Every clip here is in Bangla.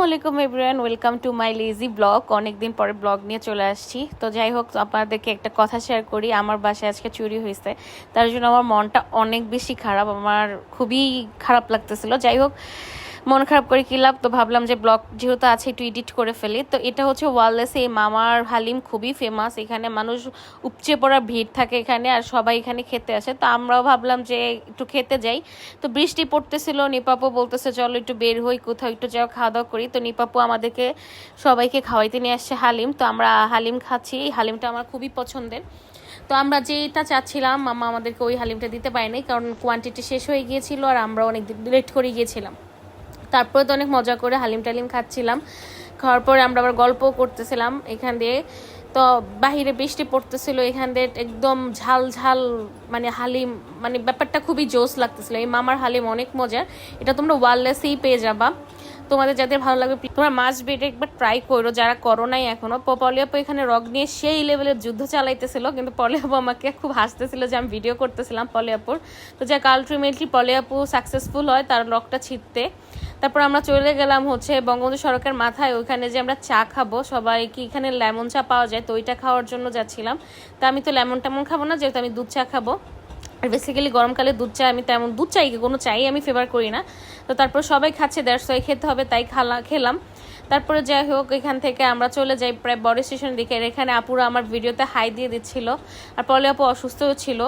আসসালামু আলাইকুম everyone welcome to my lazy blog অনেকদিন পরে ব্লগ নিয়ে চলে আসছি। তো যাই হোক, আপনাদেরকে একটা কথা শেয়ার করি। আমার বাসায় আজকে চুরি হয়েছে। তার জন্য আমার মনটা অনেক বেশি খারাপ। আমার খুবই খারাপ লাগতেছিল। যাই হোক মন খারাপ করে কি লাভ? তো ভাবলাম যে ব্লগ যেহেতু আছে, একটু এডিট করে ফেলি। তো এটা হচ্ছে ওয়ারলেসে এই মামার হালিম খুবই ফেমাস এখানে মানুষ উপচে পড়া ভিড় থাকে এখানে আর সবাই এখানে খেতে আসে। তো আমরাও ভাবলাম যে একটু খেতে যাই। তো বৃষ্টি পড়তেছিল, নিপাপু বলতেছে, চলো একটু বের হই, কোথাও একটু যাও খাওয়া দাওয়া করি। তো নিপাপু আমাদেরকে সবাইকে খাওয়াইতে নিয়ে আসছে হালিম। তো আমরা হালিম খাচ্ছি। এই হালিমটা আমার খুবই পছন্দের। তো আমরা যেটা চাচ্ছিলাম, মামা আমাদেরকে ওই হালিমটা দিতে পারেনি, কারণ কোয়ান্টিটি শেষ হয়ে গিয়েছিল আর আমরা অনেক লেট করে গিয়েছিলাম। তারপরে তো অনেক মজা করে হালিম টালিম খাচ্ছিলাম। খাওয়ার পরে আমরা আবার গল্পও করতেছিলাম এখান দিয়ে। তো বাহিরে বৃষ্টি পড়তেছিল, এখান দিয়ে একদম ঝাল ঝাল মানে হালিম মানে ব্যাপারটা খুবই জোস লাগতেছিল। এই মামার হালিম অনেক মজার। এটা তোমরা ওয়ারলেসেই পেয়ে যাবা। তোমাদের যাদের ভালো লাগবে তোমরা মাছ বেটে একবার ট্রাই করো। যারা করো নাই এখনও পলিয়াপু এখানে রগ নিয়ে সেই লেভেলের যুদ্ধ চালাইতেছিল। কিন্তু পলিয়াপু আমাকে খুব হাসতেছিল যে আমি ভিডিও করতেছিলাম পলিয়াপুর তো যাক আলটিমেটলি পলিয়াপু সাকসেসফুল হয়, তার রগটা ছিটতে। তারপর আমরা চলে গেলাম হচ্ছে বঙ্গবন্ধু সড়কের মাথায়, ওইখানে যে আমরা চা খাব। সবাই কি এখানে লেমন চা পাওয়া যায়? তো ওইটা খাওয়ার জন্য যাচ্ছিলাম। তা আমি তো লেমন টেমন খাব না, যেহেতু আমি দুধ চা খাব। আর বেসিক্যালি গরমকালে দুধ চা আমি তেমন দুধ চাই কোনো চাই আমি ফেভার করি না। তো তারপর সবাই খাচ্ছে দেড়শোয় খেতে হবে, তাই খালা খেলাম। তারপরে যাই হোক, এখান থেকে আমরা চলে যাই প্রায় বড় স্টেশনের দিকে। এখানে আপুরা আমার ভিডিওতে হাই দিয়ে দিচ্ছিল। আর পলে আপু অসুস্থও ছিল।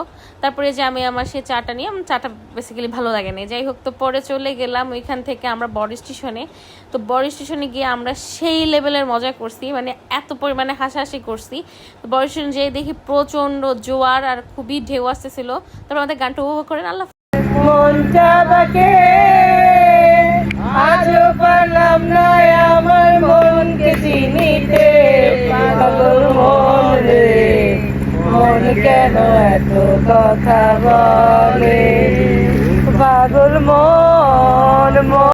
তারপরে যে আমি আমার সেই চাটা নিয়ে, আমার চাটা বেসিক্যালি ভালো লাগে না যাই হোক, তো পরে চলে গেলাম ওইখান থেকে আমরা বড় স্টেশনে। তো বড় স্টেশনে গিয়ে আমরা সেই লেভেলের মজা করছি। মানে এত পরিমাণে হাসাহাসি করছি। তো বড় স্টেশন যেয়ে দেখি প্রচণ্ড জোয়ার আর খুবই ঢেউ আসতেছিল। তারপর আমাদের গানটা উপভোগ করেন, আল্লাহ মনটা বাকে আজও পারলাম না কেন এত কথা বলে?